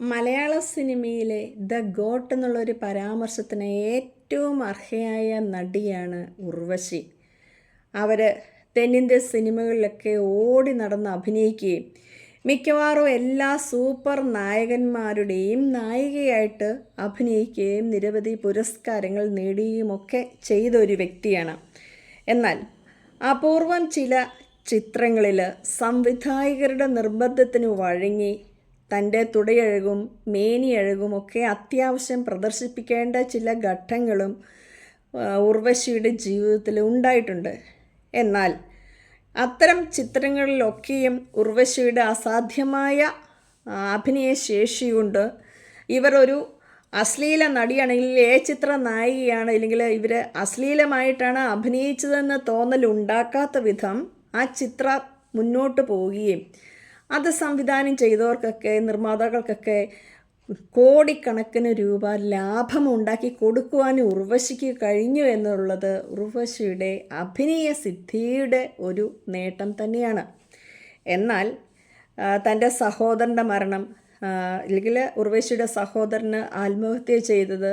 മലയാള സിനിമയിലെ the got എന്നുള്ളൊരു പരാമർശത്തിന് ഏറ്റവും അർഹയായ നടിയാണ് ഉർവശി. അവർ തെന്നിന്ത്യൻ സിനിമകളിലൊക്കെ ഓടി നടന്ന് അഭിനയിക്കുകയും മിക്കവാറും എല്ലാ സൂപ്പർ നായകന്മാരുടെയും നായികയായിട്ട് അഭിനയിക്കുകയും നിരവധി പുരസ്കാരങ്ങൾ നേടുകയുമൊക്കെ ചെയ്ത ഒരു വ്യക്തിയാണ്. എന്നാൽ അപൂർവം ചില ചിത്രങ്ങളിൽ സംവിധായകരുടെ നിർബന്ധത്തിന് വഴങ്ങി തന്റെ തുടയഴകും മേനിയഴകും ഒക്കെ അത്യാവശ്യം പ്രദർശിപ്പിക്കേണ്ട ചില ഘട്ടങ്ങളും ഉർവശിയുടെ ജീവിതത്തിൽ ഉണ്ടായിട്ടുണ്ട്. എന്നാൽ അത്തരം ചിത്രങ്ങളിലൊക്കെയും ഉർവശിയുടെ അസാധ്യമായ അഭിനയ ശേഷിയുണ്ട് ഇവർ ഒരു അശ്ലീല നടിയാണെങ്കിൽ ഏ ചിത്ര നായികയാണ് അല്ലെങ്കിൽ ഇവർ അശ്ലീലമായിട്ടാണ് അഭിനയിച്ചതെന്ന് തോന്നൽ ഉണ്ടാക്കാത്ത വിധം ആ ചിത്ര മുന്നോട്ട് പോവുകയും അത് സംവിധാനം ചെയ്തവർക്കൊക്കെ നിർമ്മാതാക്കൾക്കൊക്കെ കോടിക്കണക്കിന് രൂപ ലാഭമുണ്ടാക്കി കൊടുക്കുവാൻ ഉർവശിക്ക് കഴിഞ്ഞു എന്നുള്ളത് ഉർവശിയുടെ അഭിനയ സിദ്ധിയുടെ ഒരു നേട്ടം തന്നെയാണ്. എന്നാൽ തന്റെ സഹോദരന്റെ മരണം അല്ലെങ്കിൽ ഉർവേശിയുടെ സഹോദരന് ആത്മഹത്യ ചെയ്തത്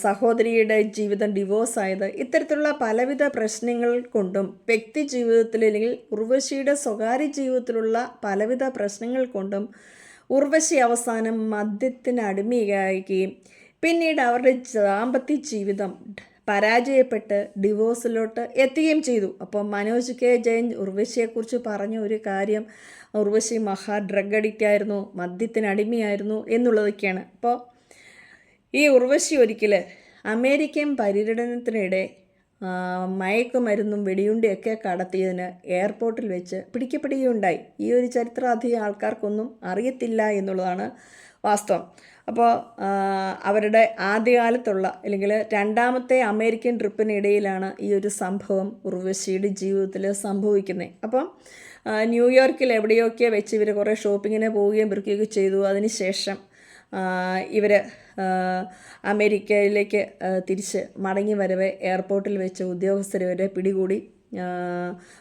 സഹോദരിയുടെ ജീവിതം ഡിവോഴ്സ് ആയത് ഇത്തരത്തിലുള്ള പലവിധ പ്രശ്നങ്ങൾ കൊണ്ടും വ്യക്തി ജീവിതത്തിൽ അല്ലെങ്കിൽ ഉർവശിയുടെ സ്വകാര്യ ജീവിതത്തിലുള്ള പലവിധ പ്രശ്നങ്ങൾ കൊണ്ടും ഉർവശി അവസാനം മദ്യത്തിന് അടിമയാകുകയും പിന്നീട് അവരുടെ ദാമ്പത്യ ജീവിതം പരാജയപ്പെട്ട് ഡിവോഴ്സിലോട്ട് എത്തുകയും ചെയ്തു. അപ്പോൾ മനോജ് കെ. ജയൻ ഉർവശിയെക്കുറിച്ച് പറഞ്ഞ ഒരു കാര്യം ഉർവശി മഹാ ഡ്രഗ് അഡിക്റ്റ് ആയിരുന്നു മദ്യത്തിന് അടിമയായിരുന്നു എന്നുള്ളതൊക്കെയാണ്. അപ്പോൾ ഈ ഉർവശി ഒരിക്കൽ അമേരിക്കൻ പര്യടനത്തിനിടെ മയക്കുമരുന്നും വെടിയുണ്ടിയൊക്കെ കടത്തിയതിന് എയർപോർട്ടിൽ വെച്ച് പിടിക്കപ്പെടുകയുണ്ടായി. ഈ ഒരു ചരിത്രം അധികം ആൾക്കാർക്കൊന്നും അറിയത്തില്ല എന്നുള്ളതാണ് വാസ്തവം. അപ്പോൾ അവരുടെ ആദ്യകാലത്തുള്ള അല്ലെങ്കിൽ രണ്ടാമത്തെ അമേരിക്കൻ ട്രിപ്പിനിടയിലാണ് ഈ ഒരു സംഭവം ഉർവശിയുടെ ജീവിതത്തിൽ സംഭവിക്കുന്നത് അപ്പം ന്യൂയോർക്കിൽ എവിടെയൊക്കെ വെച്ച് ഇവർ കുറേ ഷോപ്പിങ്ങിന് പോവുകയും വൃക്കുകയൊക്കെ ചെയ്തു. അതിനുശേഷം ഇവർ അമേരിക്കയിലേക്ക് തിരിച്ച് മടങ്ങി വരവേ എയർപോർട്ടിൽ വെച്ച് ഉദ്യോഗസ്ഥർ ഇവരെ പിടികൂടി.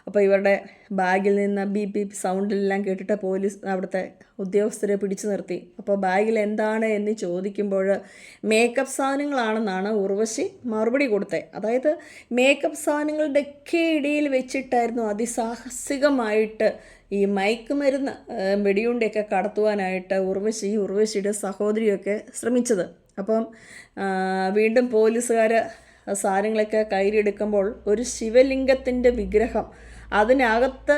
അപ്പോൾ ഇവരുടെ ബാഗിൽ നിന്ന് ബി ബി സൗണ്ടിലെല്ലാം കേട്ടിട്ട് പോലീസ് അവിടുത്തെ ഉദ്യോഗസ്ഥരെ പിടിച്ചു നിർത്തി. അപ്പോൾ ബാഗിൽ എന്താണ് എന്ന് ചോദിക്കുമ്പോൾ മേക്കപ്പ് സാധനങ്ങളാണെന്നാണ് ഉർവശി മറുപടി കൊടുത്തത്. അതായത് മേക്കപ്പ് സാധനങ്ങളുടെ ഒക്കെ ഇടയിൽ വെച്ചിട്ടായിരുന്നു അതിസാഹസികമായിട്ട് ഈ മയക്കുമരുന്ന് മരുന്ന് വെടിയുണ്ടയൊക്കെ കടത്തുവാനായിട്ട് ഉർവശി ഉർവശിയുടെ സഹോദരിയൊക്കെ ശ്രമിച്ചത്. അപ്പം വീണ്ടും പോലീസുകാർ സാധനങ്ങളൊക്കെ കയ്യിലെടുക്കുമ്പോൾ ഒരു ശിവലിംഗത്തിന്റെ വിഗ്രഹം അതിനകത്ത്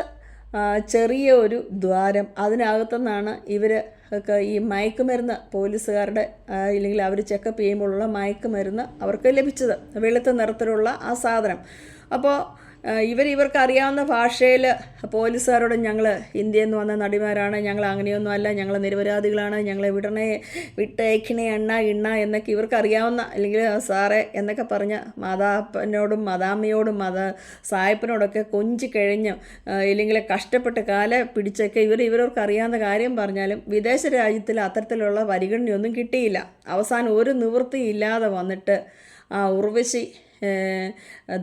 ചെറിയ ഒരു ദ്വാരം അതിനകത്തുനിന്നാണ് ഇവർ ഒക്കെ ഈ മയക്കുമരുന്ന് പോലീസുകാരുടെ ഇല്ലെങ്കിൽ അവർ ചെക്കപ്പ് ചെയ്യുമ്പോഴുള്ള മയക്കുമരുന്ന് അവർക്ക് ലഭിച്ചത് വെളുത്ത നിറത്തിലുള്ള ആ സാധനം. അപ്പോൾ ഇവർ ഇവർക്ക് അറിയാവുന്ന ഭാഷയിൽ പോലീസുകാരോട് ഞങ്ങൾ ഇന്ത്യയിൽ നിന്ന് വന്ന നടിമാരാണ്. ഞങ്ങൾ അങ്ങനെയൊന്നും അല്ല. ഞങ്ങൾ നിരപരാധികളാണ്. ഞങ്ങളെ വിടണേ വിട്ടയക്കണേ എണ്ണ ഇണ്ണ എന്നൊക്കെ ഇവർക്ക് അറിയാവുന്ന അല്ലെങ്കിൽ സാറേ എന്നൊക്കെ പറഞ്ഞ മാതാപ്പനോടും മാതാമ്മയോടും മത സായപ്പനോടൊക്കെ കൊഞ്ചി കഴിഞ്ഞ് ഇല്ലെങ്കിൽ കഷ്ടപ്പെട്ട് കാല പിടിച്ചൊക്കെ ഇവർ ഇവർക്ക് അറിയാവുന്ന കാര്യം പറഞ്ഞാലും വിദേശ രാജ്യത്തിൽ അത്തരത്തിലുള്ള പരിഗണനയൊന്നും കിട്ടിയില്ല. അവസാനം ഒരു നിവൃത്തിയില്ലാതെ വന്നിട്ട് ആ ഉർവശി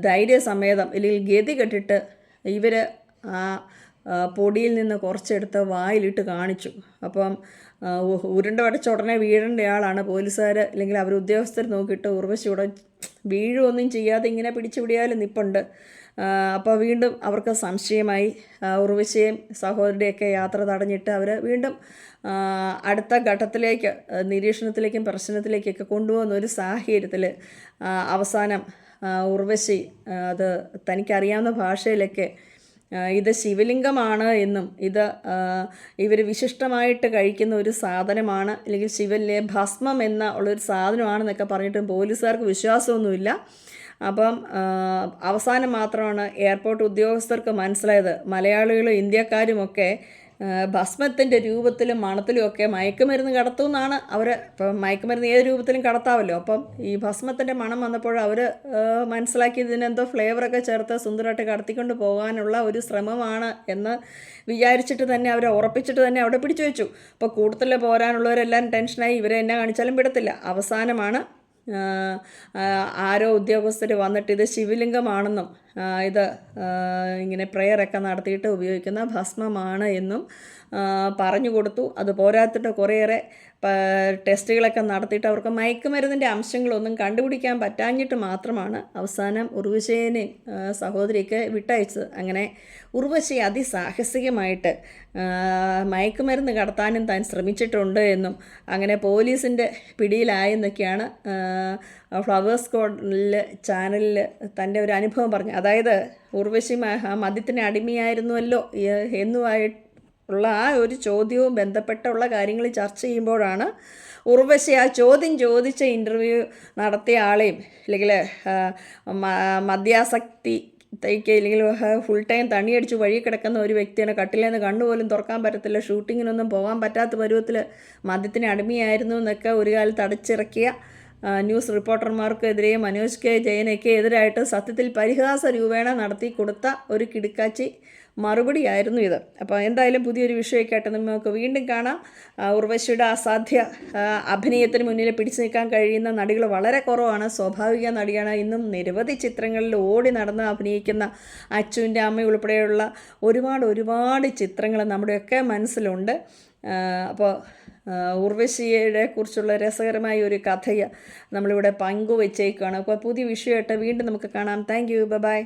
ധൈര്യസമേതം അല്ലെങ്കിൽ ഗതി കെട്ടിട്ട് ഇവർ ആ പൊടിയിൽ നിന്ന് കുറച്ചെടുത്ത് വായിലിട്ട് കാണിച്ചു. അപ്പം ഉരുണ്ട വടച്ച ഉടനെ വീഴേണ്ട ആളാണ് പോലീസുകാർ അല്ലെങ്കിൽ അവർ ഉദ്യോഗസ്ഥർ നോക്കിയിട്ട് ഉർവശി ഉടൻ വീഴുമൊന്നും ചെയ്യാതെ ഇങ്ങനെ പിടിച്ചു പിടിയാലും നിപ്പുണ്ട് അപ്പോൾ വീണ്ടും അവർക്ക് സംശയമായി. ആ, ഉർവശിയെയും സഹോദരിയുടെയൊക്കെ യാത്ര തടഞ്ഞിട്ട് അവർ വീണ്ടും അടുത്ത ഘട്ടത്തിലേക്ക് നിരീക്ഷണത്തിലേക്കും പ്രശ്നത്തിലേക്കൊക്കെ കൊണ്ടുപോകുന്ന ഒരു സാഹചര്യത്തിൽ അവസാനം ഉർവശി അത് തനിക്കറിയാവുന്ന ഭാഷയിലൊക്കെ ഇത് ശിവലിംഗമാണ് എന്നും ഇത് ഇവർ വിശിഷ്ടമായിട്ട് കഴിക്കുന്ന ഒരു സാധനമാണ് അല്ലെങ്കിൽ ശിവലിലെ ഭസ്മം എന്ന ഉള്ളൊരു സാധനമാണെന്നൊക്കെ പറഞ്ഞിട്ടും പോലീസുകാർക്ക് വിശ്വാസമൊന്നുമില്ല. അപ്പം അവസാനം മാത്രമാണ് എയർപോർട്ട് ഉദ്യോഗസ്ഥർക്ക് മനസ്സിലായത്. മലയാളികളും ഇന്ത്യക്കാരുമൊക്കെ ഭസ്മത്തിന്റെ രൂപത്തിലും മണത്തിലും ഒക്കെ മയക്കുമരുന്ന് കടത്തുമെന്നാണ് അവർ ഇപ്പം മയക്കുമരുന്ന് ഏത് രൂപത്തിലും കടത്താമല്ലോ. അപ്പം ഈ ഭസ്മത്തിന്റെ മണം വന്നപ്പോൾ അവർ മനസ്സിലാക്കി ഇതിനെന്തോ ഫ്ലേവറൊക്കെ ചേർത്ത് സുന്ദരമായിട്ട് കടത്തിക്കൊണ്ട് പോകാനുള്ള ഒരു ശ്രമമാണ് എന്ന് വിചാരിച്ചിട്ട് തന്നെ അവരെ ഉറപ്പിച്ചിട്ട് തന്നെ അവിടെ പിടിച്ചു വെച്ചു. അപ്പോൾ കൂടുതൽ പോരാനുള്ളവരെല്ലാം ടെൻഷനായി ഇവരെ എന്നെ കാണിച്ചാലും വിടത്തില്ല. അവസാനമാണ് ആരോ ഉദ്യോഗസ്ഥർ വന്നിട്ട് ഇത് ശിവലിംഗമാണെന്നും ഇത് ഇങ്ങനെ പ്രെയറൊക്കെ നടത്തിയിട്ട് ഉപയോഗിക്കുന്ന ഭസ്മമാണ് എന്നും പറഞ്ഞു കൊടുത്തു. അത് പോരാത്തിട്ട് കുറേയേറെ ടെസ്റ്റുകളൊക്കെ നടത്തിയിട്ട് അവർക്ക് മയക്കുമരുന്നിന്റെ അംശങ്ങളൊന്നും കണ്ടുപിടിക്കാൻ പറ്റാഞ്ഞിട്ട് മാത്രമാണ് അവസാനം ഉർവശേനെയും സഹോദരിക്ക് വിട്ടയച്ചത്. അങ്ങനെ ഉർവശി അതിസാഹസികമായിട്ട് മയക്കുമരുന്ന് കടത്താനും താൻ ശ്രമിച്ചിട്ടുണ്ട് എന്നും അങ്ങനെ പോലീസിന്റെ പിടിയിലായെന്നൊക്കെയാണ് ഫ്ലവേഴ്സ് കോഡിൽ ചാനലിൽ തന്റെ ഒരു അനുഭവം പറഞ്ഞു. അതായത് ഉർവശി മാ മദ്യത്തിന് അടിമയായിരുന്നുവല്ലോ എന്നുമായി ഉള്ള ആ ഒരു ചോദ്യവും ബന്ധപ്പെട്ടുള്ള കാര്യങ്ങൾ ചർച്ച ചെയ്യുമ്പോഴാണ് ഉർവശി ആ ചോദ്യം ചോദിച്ച ഇന്റർവ്യൂ നടത്തിയ ആളെയും അല്ലെങ്കിൽ മദ്യാസക്തി തയ്ക്ക് അല്ലെങ്കിൽ ഫുൾ ടൈം തണിയടിച്ച് വഴി കിടക്കുന്ന ഒരു വ്യക്തിയാണ് കട്ടിലേന്ന് കണ്ണുപോലും തുറക്കാൻ പറ്റത്തില്ല ഷൂട്ടിങ്ങിനൊന്നും പോകാൻ പറ്റാത്ത പരുവത്തിൽ മദ്യത്തിന് അടിമയായിരുന്നു എന്നൊക്കെ ഒരു കാലത്ത് അടച്ചിറക്കിയ ന്യൂസ് റിപ്പോർട്ടർമാർക്കെതിരെ മനോജ് കെ. ജയനയ്ക്ക് എതിരായിട്ട് സത്യത്തിൽ പരിഹാസ രൂപേണ നടത്തി കൊടുത്ത ഒരു കിടുക്കാച്ചി മറുപടിയായിരുന്നു ഇത്. അപ്പോൾ എന്തായാലും പുതിയൊരു വിഷയമൊക്കെയായിട്ട് നമുക്ക് വീണ്ടും കാണാം. ഉർവശിയുടെ അസാധ്യ അഭിനയത്തിന് മുന്നിൽ പിടിച്ചു നിൽക്കാൻ കഴിയുന്ന നടികൾ വളരെ കുറവാണ്. സ്വാഭാവിക നടിയാണ്. ഇന്നും നിരവധി ചിത്രങ്ങളിൽ ഓടി നടന്ന് അഭിനയിക്കുന്ന അച്ചുവിന്റെ അമ്മ ഉൾപ്പെടെയുള്ള ഒരുപാട് ഒരുപാട് ചിത്രങ്ങൾ നമ്മുടെയൊക്കെ മനസ്സിലുണ്ട്. അപ്പോൾ ഉർവശിയെ കുറിച്ചുള്ള രസകരമായ ഒരു കഥയെ നമ്മളിവിടെ പങ്കുവച്ചേക്കാണ്. അപ്പോൾ പുതിയ വിഷയമായിട്ട് വീണ്ടും നമുക്ക് കാണാം. Thank you by